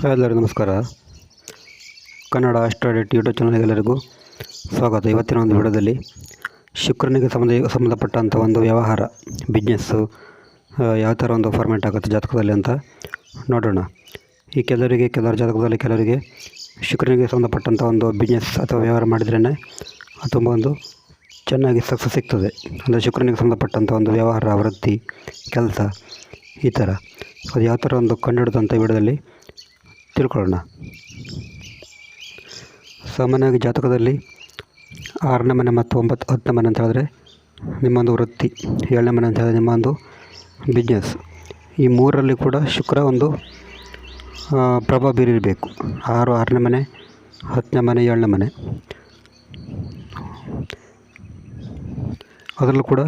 Hi ಎಲ್ಲರಿಗೂ ನಮಸ್ಕಾರ. Kannada ಆಸ್ಟ್ರಾಡೆಟ್ YouTube ಚಾನಲ್ಗೆ ಎಲ್ಲರಿಗೂ ಸ್ವಾಗತ. ಇವತ್ತಿನ ಒಂದು ವಿಡಿಯೋದಲ್ಲಿ ಶುಕ್ರನಿಗೆ ಸಂಬಂಧ ಸಂಬಂಧಪಟ್ಟಂಥ ಒಂದು ವ್ಯವಹಾರ ಬಿಸ್ನೆಸ್ಸು ಯಾವ ಥರ ಒಂದು ಫಾರ್ಮ್ಯಾಟ್ ಆಗುತ್ತೆ ಜಾತಕದಲ್ಲಿ ಅಂತ ನೋಡೋಣ. ಈ ಕೆಲವರಿಗೆ, ಕೆಲವರ ಜಾತಕದಲ್ಲಿ ಕೆಲವರಿಗೆ ಶುಕ್ರನಿಗೆ ಸಂಬಂಧಪಟ್ಟಂಥ ಒಂದು ಬಿಸ್ನೆಸ್ ಅಥವಾ ವ್ಯವಹಾರ ಮಾಡಿದ್ರೇ ತುಂಬ ಒಂದು ಚೆನ್ನಾಗಿ ಸಕ್ಸಸ್ ಸಿಗ್ತದೆ. ಅಂದರೆ ಶುಕ್ರನಿಗೆ ಸಂಬಂಧಪಟ್ಟಂಥ ಒಂದು ವ್ಯವಹಾರ, ವೃತ್ತಿ, ಕೆಲಸ ಈ ಥರ ಅದು ಯಾವ ಥರ ಒಂದು ಕಂಡುಹಿಡಿದಂಥ ವಿಡಿಯೋದಲ್ಲಿ ತಿಳ್ಕೊಳ್ಳೋಣ. ಸಾಮಾನ್ಯವಾಗಿ ಜಾತಕದಲ್ಲಿ ಆರನೇ ಮನೆ ಮತ್ತು ಒಂಬತ್ತು ಹತ್ತನೇ ಮನೆ ಅಂತ ಹೇಳಿದ್ರೆ ನಿಮ್ಮೊಂದು ವೃತ್ತಿ, ಏಳನೇ ಮನೆ ಅಂತ ಹೇಳಿದ್ರೆ ನಿಮ್ಮ ಒಂದು ಬಿಸ್ನೆಸ್ ಈ ಮೂರರಲ್ಲಿ ಕೂಡ ಶುಕ್ರ ಒಂದು ಪ್ರಭಾವ ಬೀರಿರಬೇಕು. ಆರು, ಆರನೇ ಮನೆ, ಹತ್ತನೇ ಮನೆ, ಏಳನೇ ಮನೆ. ಅದರಲ್ಲೂ ಕೂಡ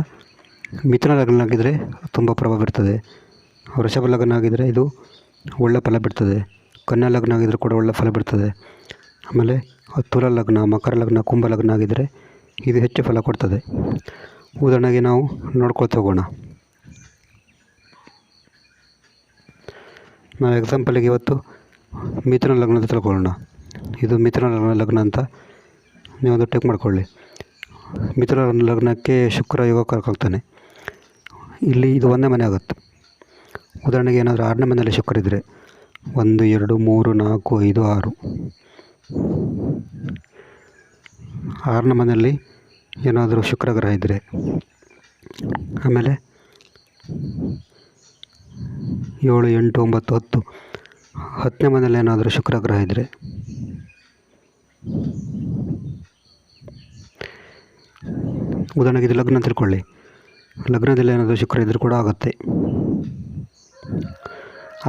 ಮಿಥುನ ಲಗ್ನ ಆಗಿದ್ದರೆ ತುಂಬ ಪ್ರಭಾವ ಬೀರ್ತದೆ. ವೃಷಭ ಲಗ್ನ ಆಗಿದ್ದರೆ ಇದು ಒಳ್ಳೆ ಫಲ ಬಿಡ್ತದೆ ಕನ್ಯಾ ಲಗ್ನ ಆಗಿದ್ದರೆ ಕೂಡ ಒಳ್ಳೆ ಫಲ ಬಿಡ್ತದೆ ಆಮೇಲೆ ತುಲ ಲಗ್ನ, ಮಕರ ಲಗ್ನ, ಕುಂಭ ಲಗ್ನ ಆಗಿದ್ದರೆ ಇದು ಹೆಚ್ಚು ಫಲ ಕೊಡ್ತದೆ. ಉದಾಹರಣೆಗೆ ನಾವು ನೋಡ್ಕೊಳ್ತಾ ಹೋಗೋಣ. ನಾವು ಎಕ್ಸಾಂಪಲಿಗೆ ಇವತ್ತು ಮಿಥುನ ಲಗ್ನ ಅಂತ ತಿಳ್ಕೊಳ್ಳೋಣ ಇದು ಮಿಥುನ ಲಗ್ನ ಲಗ್ನ ಅಂತ ನೀವೊಂದು ಟೆಕ್ ಮಾಡ್ಕೊಳ್ಳಿ. ಮಿಥುನ ಲಗ್ನಕ್ಕೆ ಶುಕ್ರ ಯೋಗ ಕರ್ಕೊಳ್ತಾನೆ. ಇಲ್ಲಿ ಇದು ಒಂದೇ ಮನೆ ಆಗುತ್ತೆ. ಉದಾಹರಣೆಗೆ ಏನಾದರೂ ಆರನೇ ಮನೆಯಲ್ಲಿ ಶುಕ್ರ ಇದ್ದರೆ ಒಂದು, ಎರಡು, ಮೂರು, ನಾಲ್ಕು, ಐದು, ಆರು. ಆರನ ಮನೆಯಲ್ಲಿ ಏನಾದರೂ ಶುಕ್ರ ಗ್ರಹ ಇದ್ದರೆ ಆಮೇಲೆ ಏಳು, ಎಂಟು, ಒಂಬತ್ತು, ಹತ್ತು. ಹತ್ತನೇ ಮನೆಯಲ್ಲಿ ಏನಾದರೂ ಶುಕ್ರ ಗ್ರಹ ಇದ್ದರೆ ಉದಾಹರಣೆಗೆ ಇದು ಲಗ್ನ ತಿಳ್ಕೊಳ್ಳಿ. ಲಗ್ನದಲ್ಲಿ ಏನಾದರೂ ಶುಕ್ರ ಇದ್ದರೂ ಕೂಡ ಆಗುತ್ತೆ.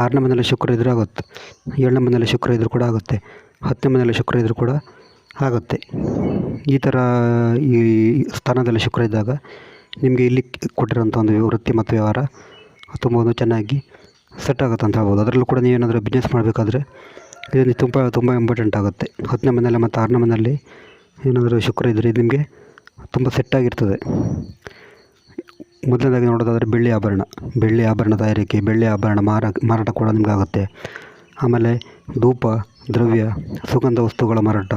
ಆರನೇ ಮನೆಯಲ್ಲಿ ಶುಕ್ರ ಇದ್ದರೂ ಆಗುತ್ತೆ. ಏಳನೇ ಮನೆಯಲ್ಲಿ ಶುಕ್ರ ಇದ್ದರೂ ಕೂಡ ಆಗುತ್ತೆ. ಹತ್ತನೇ ಮನೆಯಲ್ಲಿ ಶುಕ್ರ ಇದ್ದರೂ ಕೂಡ ಆಗುತ್ತೆ. ಈ ಥರ ಈ ಸ್ಥಾನದಲ್ಲಿ ಶುಕ್ರ ಇದ್ದಾಗ ನಿಮಗೆ ಇಲ್ಲಿ ಕೊಟ್ಟಿರೋಂಥ ಒಂದು ವೃತ್ತಿ ಮತ್ತು ವ್ಯವಹಾರ ತುಂಬ ಒಂದು ಚೆನ್ನಾಗಿ ಸೆಟ್ ಆಗುತ್ತೆ ಅಂತ ಹೇಳ್ಬೋದು. ಅದರಲ್ಲೂ ಕೂಡ ನೀವೇನಾದರೂ ಬಿಸ್ನೆಸ್ ಮಾಡಬೇಕಾದ್ರೆ ಇದು ತುಂಬ ತುಂಬ ಇಂಪಾರ್ಟೆಂಟ್ ಆಗುತ್ತೆ. ಹತ್ತನೇ ಮನೆಯಲ್ಲಿ ಮತ್ತು ಆರನೇ ಮನೆಯಲ್ಲಿ ಏನಾದರೂ ಶುಕ್ರ ಇದ್ದರೆ ಇದು ನಿಮಗೆ ತುಂಬ ಸೆಟ್ಟಾಗಿರ್ತದೆ ಮೊದಲನೇದಾಗಿ ನೋಡೋದಾದರೆ ಬೆಳ್ಳಿ ಆಭರಣ. ಬೆಳ್ಳಿ ಆಭರಣ ತಯಾರಿಕೆ, ಬೆಳ್ಳಿ ಆಭರಣ ಮಾರ, ಮಾರಾಟ ಕೂಡ ನಿಮಗಾಗುತ್ತೆ. ಆಮೇಲೆ ಧೂಪ, ದ್ರವ್ಯ, ಸುಗಂಧ ವಸ್ತುಗಳ ಮಾರಾಟ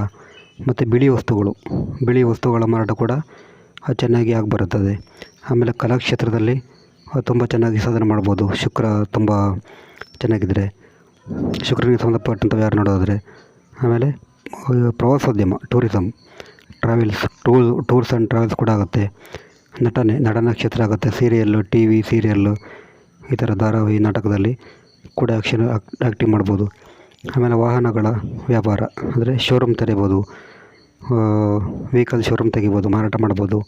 ಮತ್ತು ಬಿಳಿ ವಸ್ತುಗಳು. ಬಿಳಿ ವಸ್ತುಗಳ ಮಾರಾಟ ಕೂಡ ಚೆನ್ನಾಗಿ ಆಗಿ ಬರುತ್ತದೆ ಆಮೇಲೆ ಕಲಾಕ್ಷೇತ್ರದಲ್ಲಿ ತುಂಬ ಚೆನ್ನಾಗಿ ಸಾಧನೆ ಮಾಡ್ಬೋದು. ಶುಕ್ರ ತುಂಬ ಚೆನ್ನಾಗಿದ್ದರೆ ಶುಕ್ರನಿಗೆ ಸಂಬಂಧಪಟ್ಟಂಥವು ಯಾರು ನೋಡೋದಾದರೆ, ಆಮೇಲೆ, ಪ್ರವಾಸೋದ್ಯಮ tourism travels tour tours and travels ಕೂಡ ಆಗುತ್ತೆ. ನಟನೆ, ನಟನ ಕ್ಷೇತ್ರ ಆಗುತ್ತೆ. ಸೀರಿಯಲ್ಲು ಟಿ ವಿ ಸೀರಿಯಲ್ಲು, ಈ ಥರ ಧಾರಾವಾಹಿ ನಾಟಕದಲ್ಲಿ ಕೂಡ ಆ್ಯಕ್ಷನ್ ಆ್ಯಕ್ಟಿಂಗ್ ಮಾಡ್ಬೋದು. ಆಮೇಲೆ ವಾಹನಗಳ ವ್ಯಾಪಾರ, ಅಂದರೆ ಶೋರೂಮ್ ತೆರಿಬೋದು. ವೆಹಿಕಲ್ ಶೋರೂಮ್ ತೆಗಿಬೋದು, ಮಾರಾಟ ಮಾಡ್ಬೋದು.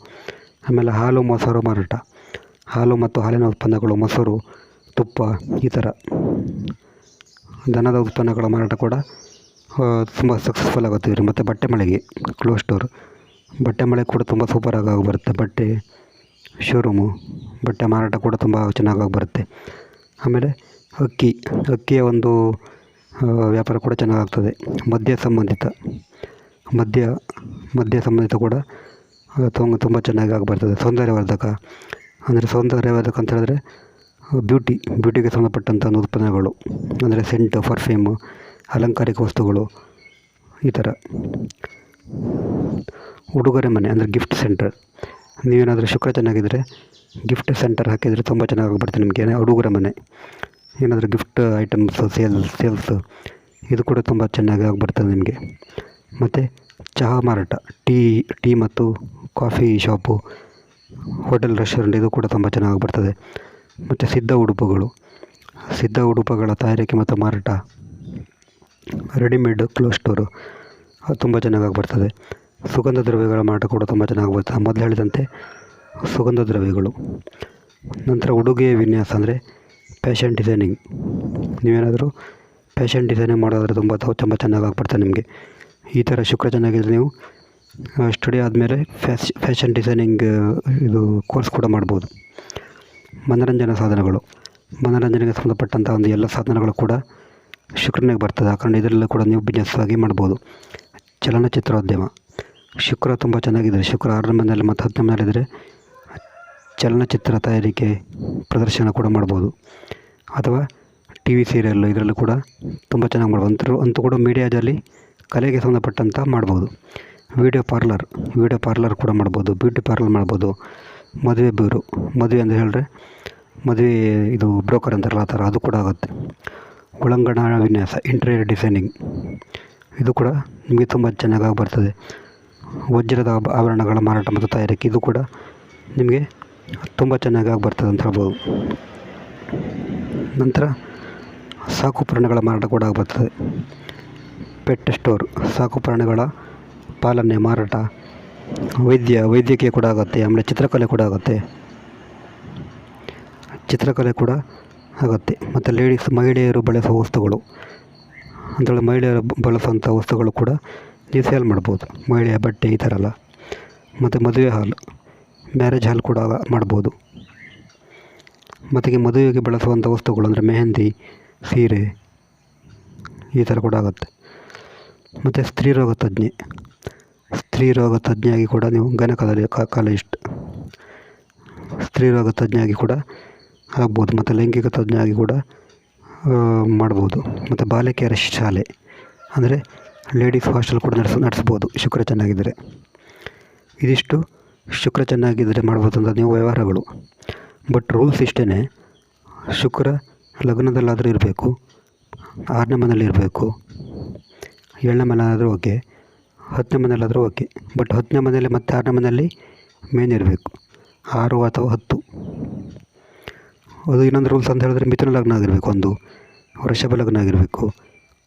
ಆಮೇಲೆ ಹಾಲು, ಮೊಸರು ಮಾರಾಟ. ಹಾಲು ಮತ್ತು ಹಾಲಿನ ಉತ್ಪನ್ನಗಳು, ಮೊಸರು, ತುಪ್ಪ, ಈ ಥರ. ದನದ ಉತ್ಪನ್ನಗಳ ಮಾರಾಟ ಕೂಡ ತುಂಬ ಸಕ್ಸಸ್ಫುಲ್ ಆಗುತ್ತೆ ಮತ್ತು ಬಟ್ಟೆ ಮಳಿಗೆ ಕ್ಲೋಸ್ ಸ್ಟೋರ್ ಬಟ್ಟೆ ಮಳೆ ಕೂಡ ತುಂಬ ಸೂಪರಾಗಿ ಆಗಿ ಬರುತ್ತೆ, ಬಟ್ಟೆ ಶೋರೂಮು ಬಟ್ಟೆ ಮಾರಾಟ ಕೂಡ ತುಂಬ ಚೆನ್ನಾಗಿ ಬರುತ್ತೆ. ಆಮೇಲೆ ಅಕ್ಕಿ, ಅಕ್ಕಿಯ ಒಂದು ವ್ಯಾಪಾರ ಕೂಡ ಚೆನ್ನಾಗಾಗ್ತದೆ, ಮದ್ಯ ಸಂಬಂಧಿತ, ಮದ್ಯ ಮದ್ಯ ಸಂಬಂಧಿತ ಕೂಡ ತುಂಬ ತುಂಬ ಚೆನ್ನಾಗಿ ಆಗಿ ಬರ್ತದೆ. ಸೌಂದರ್ಯವರ್ಧಕ, ಅಂದರೆ ಸೌಂದರ್ಯವರ್ಧಕ ಅಂತ ಹೇಳಿದ್ರೆ ಬ್ಯೂಟಿ ಬ್ಯೂಟಿಗೆ ಸಂಬಂಧಪಟ್ಟಂಥ ಉತ್ಪನ್ನಗಳು, ಅಂದರೆ ಸೆಂಟು ಪರ್ಫ್ಯೂಮು ಅಲಂಕಾರಿಕ ವಸ್ತುಗಳು, ಈ ಥರ. ಉಡುಗೊರೆ ಮನೆ, ಅಂದರೆ ಗಿಫ್ಟ್ ಸೆಂಟರ್ ನೀವೇನಾದರೂ ಶುಕ್ರ ಚೆನ್ನಾಗಿದ್ದರೆ ಗಿಫ್ಟ್ ಸೆಂಟರ್ ಹಾಕಿದರೆ ತುಂಬ ಚೆನ್ನಾಗಿ ಬರುತ್ತೆ ನಿಮಗೆ ಉಡುಗೊರೆ ಮನೆ, ಏನಾದರೂ ಗಿಫ್ಟ್ ಐಟಮ್ಸ್ ಸೇಲ್ಸ್ ಸೇಲ್ಸು ಇದು ಕೂಡ ತುಂಬ ಚೆನ್ನಾಗಿ ಬರ್ತದೆ ನಿಮಗೆ. ಮತ್ತು ಚಹಾ ಮಾರಾಟ, ಟೀ ಟೀ ಮತ್ತು ಕಾಫಿ ಶಾಪು ಹೋಟೆಲ್ ರೆಸ್ಟೋರೆಂಟ್ ಇದು ಕೂಡ ತುಂಬ ಚೆನ್ನಾಗಿ ಬರ್ತದೆ ಮತ್ತು ಸಿದ್ಧ ಉಡುಪುಗಳು, ಸಿದ್ಧ ಉಡುಪುಗಳ ತಯಾರಿಕೆ ಮತ್ತು ಮಾರಾಟ ರೆಡಿಮೇಡ್ ಕ್ಲೋಸ್ ಸ್ಟೋರು ಅದು ತುಂಬ ಚೆನ್ನಾಗಿ ಬರ್ತದೆ ಸುಗಂಧ ದ್ರವ್ಯಗಳ ಮಾರಾಟ ಕೂಡ ತುಂಬ ಚೆನ್ನಾಗಿ ಬರುತ್ತೆ. ಮೊದಲು ಹೇಳಿದಂತೆ ಸುಗಂಧ ದ್ರವ್ಯಗಳು ನಂತರ ಉಡುಗೆ ವಿನ್ಯಾಸ ಅಂದರೆ ಫ್ಯಾಷನ್ ಡಿಸೈನಿಂಗ್ ನೀವೇನಾದರೂ ಫ್ಯಾಷನ್ ಡಿಸೈನಿಂಗ್ ಮಾಡೋದಾದ್ರೆ ತುಂಬ ತುಂಬ ಚೆನ್ನಾಗಿ ಆಗ್ಬಿಡ್ತಾರೆ ನಿಮಗೆ. ಈ ಥರ ಶುಕ್ರ ಚೆನ್ನಾಗಿದ್ರೆ ನೀವು ಸ್ಟಡಿ ಆದಮೇಲೆ ಫ್ಯಾಶ್ ಫ್ಯಾಷನ್ ಡಿಸೈನಿಂಗ್ ಇದು ಕೋರ್ಸ್ ಕೂಡ ಮಾಡ್ಬೋದು. ಮನೋರಂಜನಾ ಸಾಧನಗಳು. ಮನೋರಂಜನೆಗೆ ಸಂಬಂಧಪಟ್ಟಂಥ ಒಂದು ಎಲ್ಲ ಸಾಧನಗಳು ಕೂಡ ಶುಕ್ರನಿಗೆ ಬರ್ತದೆ. ಆ ಕಾರಣ ಇದರಲ್ಲೂ ಕೂಡ ನೀವು ಬಿಸ್ನೆಸ್ ಆಗಿ ಮಾಡ್ಬೋದು. ಚಲನಚಿತ್ರೋದ್ಯಮ. ಶುಕ್ರ ತುಂಬ ಚೆನ್ನಾಗಿದೆ. ಶುಕ್ರ ಆರನೇ ಮನೆಯಲ್ಲಿ ಮತ್ತು ಹತ್ತನೇ ಮನೆಯಲ್ಲಿದ್ದರೆ ಚಲನಚಿತ್ರ ತಯಾರಿಕೆ ಪ್ರದರ್ಶನ ಕೂಡ ಮಾಡ್ಬೋದು. ಅಥವಾ ಟಿ ವಿ ಸೀರಿಯಲ್ಲು ಇದರಲ್ಲೂ ಕೂಡ ತುಂಬ ಚೆನ್ನಾಗಿ ಮಾಡ್ಬೋದು. ಅಂತರೂ ಅಂತೂ ಕೂಡ ಮೀಡಿಯಾದಲ್ಲಿ ಕಲೆಗೆ ಸಂಬಂಧಪಟ್ಟಂಥ ಮಾಡ್ಬೋದು. ವೀಡಿಯೋ ಪಾರ್ಲರ್ ವೀಡಿಯೋ ಪಾರ್ಲರ್ ಕೂಡ ಮಾಡ್ಬೋದು. ಬ್ಯೂಟಿ ಪಾರ್ಲರ್ ಮಾಡ್ಬೋದು. ಮದುವೆ ಬ್ಯೂರು, ಮದುವೆ ಅಂತ ಹೇಳಿದ್ರೆ ಮದುವೆ ಇದು ಬ್ರೋಕರ್ ಅಂತಾರಲ್ಲ ಆ ಥರ, ಅದು ಕೂಡ ಆಗುತ್ತೆ. ಒಳಾಂಗಣ ವಿನ್ಯಾಸ ಇಂಟೀರಿಯರ್ ಡಿಸೈನಿಂಗ್ ಇದು ಕೂಡ ನಿಮಗೆ ತುಂಬ ಚೆನ್ನಾಗಿ ಬರ್ತದೆ ವಜ್ರದ ಆಭ ಆಭರಣಗಳ ಮಾರಾಟ ಮತ್ತು ತಯಾರಿಕೆ. ಇದು ಕೂಡ ನಿಮಗೆ ತುಂಬ ಚೆನ್ನಾಗಿ ಆಗಿ ಬರ್ತದೆ ಅಂತ ಹೇಳ್ಬೋದು. ನಂತರ ಸಾಕು ಪ್ರಾಣಿಗಳ ಮಾರಾಟ ಕೂಡ ಆಗಿ ಬರ್ತದೆ ಪೆಟ್ ಸ್ಟೋರ್ ಸಾಕು ಪ್ರಾಣಿಗಳ ಪಾಲನೆ, ಮಾರಾಟ, ವೈದ್ಯ ವೈದ್ಯಕೀಯ ಕೂಡ ಆಗುತ್ತೆ, ಆಮೇಲೆ ಚಿತ್ರಕಲೆ ಕೂಡ ಆಗುತ್ತೆ. ಚಿತ್ರಕಲೆ ಕೂಡ ಆಗುತ್ತೆ. ಮತ್ತು ಲೇಡೀಸ್ ಮಹಿಳೆಯರು ಬಳಸುವ ವಸ್ತುಗಳು ಅಂತೇಳಿ ಮಹಿಳೆಯರು ಬಳಸುವಂಥ ವಸ್ತುಗಳು ಕೂಡ ನೀವು ಸೇಲ್ ಮಾಡ್ಬೋದು. ಮಹಿಳೆಯ ಬಟ್ಟೆ ಈ ಥರ ಎಲ್ಲ ಮತ್ತು ಮದುವೆ ಹಾಲ್ ಮ್ಯಾರೇಜ್ ಹಾಲ್ ಕೂಡ ಮಾಡ್ಬೋದು. ಮತ್ತು ಮದುವೆಗೆ ಬಳಸುವಂಥ ವಸ್ತುಗಳು ಅಂದರೆ ಮೆಹಂದಿ, ಸೀರೆ ಈ ಥರ ಕೂಡ ಆಗುತ್ತೆ. ಮತ್ತು ಸ್ತ್ರೀ ರೋಗ ತಜ್ಞೆ. ಸ್ತ್ರೀ ರೋಗ ತಜ್ಞೆಯಾಗಿ ಕೂಡ ನೀವು ಗಣಕದಲ್ಲಿ ಕಾಲೇಜಿಸ್ಟ್ ಸ್ತ್ರೀ ರೋಗ ತಜ್ಞೆಯಾಗಿ ಕೂಡ ಆಗ್ಬೋದು. ಮತ್ತು ಲೈಂಗಿಕ ತಜ್ಞೆಯಾಗಿ ಕೂಡ ಮಾಡ್ಬೋದು. ಮತ್ತು ಬಾಲಕಿಯರ ಶಾಲೆ ಅಂದರೆ ಲೇಡೀಸ್ ಹಾಸ್ಟೆಲ್ ಕೂಡ ನಡೆಸ, ನಡೆಸ್ಬೋದು. ಶುಕ್ರ ಚೆನ್ನಾಗಿದ್ದರೆ. ಇದಿಷ್ಟು ಶುಕ್ರ ಚೆನ್ನಾಗಿದ್ದರೆ ಮಾಡ್ಬೋದಂತ ನೀವು ವ್ಯವಹಾರಗಳು. ಬಟ್ ರೂಲ್ಸ್ ಇಷ್ಟೇ ಶುಕ್ರ ಲಗ್ನದಲ್ಲಾದರೂ ಇರಬೇಕು. ಆರನೇ ಮನೇಲಿ ಇರಬೇಕು. ಏಳನೇ ಮನೆಯಲ್ಲಾದರೂ ಓಕೆ. ಹತ್ತನೇ ಮನೆಯಲ್ಲಾದರೂ ಓಕೆ. ಬಟ್ ಹತ್ತನೇ ಮನೆಯಲ್ಲಿ ಮತ್ತು ಆರನೇ ಮನೆಯಲ್ಲಿ ಮೇನ್ ಇರಬೇಕು. ಆರು ಅಥವಾ ಹತ್ತು. ಅದು ಇನ್ನೊಂದು ರೂಲ್ಸ್ ಅಂತ ಹೇಳಿದ್ರೆ ಮಿಥುನ ಲಗ್ನ ಆಗಿರಬೇಕು ಒಂದು. ವೃಷಭ ಲಗ್ನ ಆಗಿರಬೇಕು.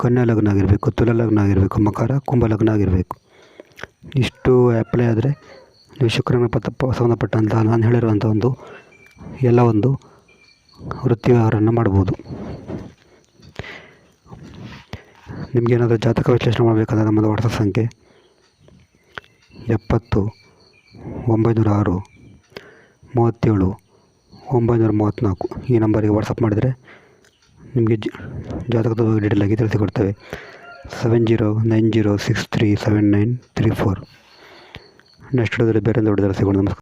ಕನ್ಯಾ ಲಗ್ನ ಆಗಿರಬೇಕು ತುಲ ಲಗ್ನ ಆಗಿರಬೇಕು ಮಕರ ಕುಂಭ ಲಗ್ನ ಆಗಿರಬೇಕು ಇಷ್ಟು ಅಪ್ಲೈ ಆದರೆ ನೀವು ಶುಕ್ರನ ಪತ್ತ ಸಂಬಂಧಪಟ್ಟಂತಹ ನಾನು ಹೇಳಿರುವಂಥ ಒಂದು ಎಲ್ಲ ಒಂದು ವೃತ್ತಿ ವ್ಯವಹಾರವನ್ನು ಮಾಡ್ಬೋದು. ನಿಮಗೇನಾದರೂ ಜಾತಕ ವಿಶ್ಲೇಷಣೆ ಮಾಡಬೇಕಂದ್ರೆ ನಮ್ಮದು ವಾಟ್ಸಪ್ ಸಂಖ್ಯೆ ಎಪ್ಪತ್ತು, ಒಂಬೈನೂರ ಆರು, ಮೂವತ್ತೇಳು, ಒಂಬೈನೂರ ಮೂವತ್ತ್ನಾಲ್ಕು. ಈ ನಂಬರಿಗೆ ವಾಟ್ಸಪ್ ಮಾಡಿದರೆ ನಿಮಗೆ ಜಾತಕದ ಬಗ್ಗೆ ಡೀಟೇಲ್ ಆಗಿ ತಿಳಿಸಿಕೊಡ್ತೇವೆ. Seven zero nine zero six three seven nine three four next ಬೇರೆ ದೊಡ್ಡ ಸಿಗೋಣ. ನಮಸ್ಕಾರ.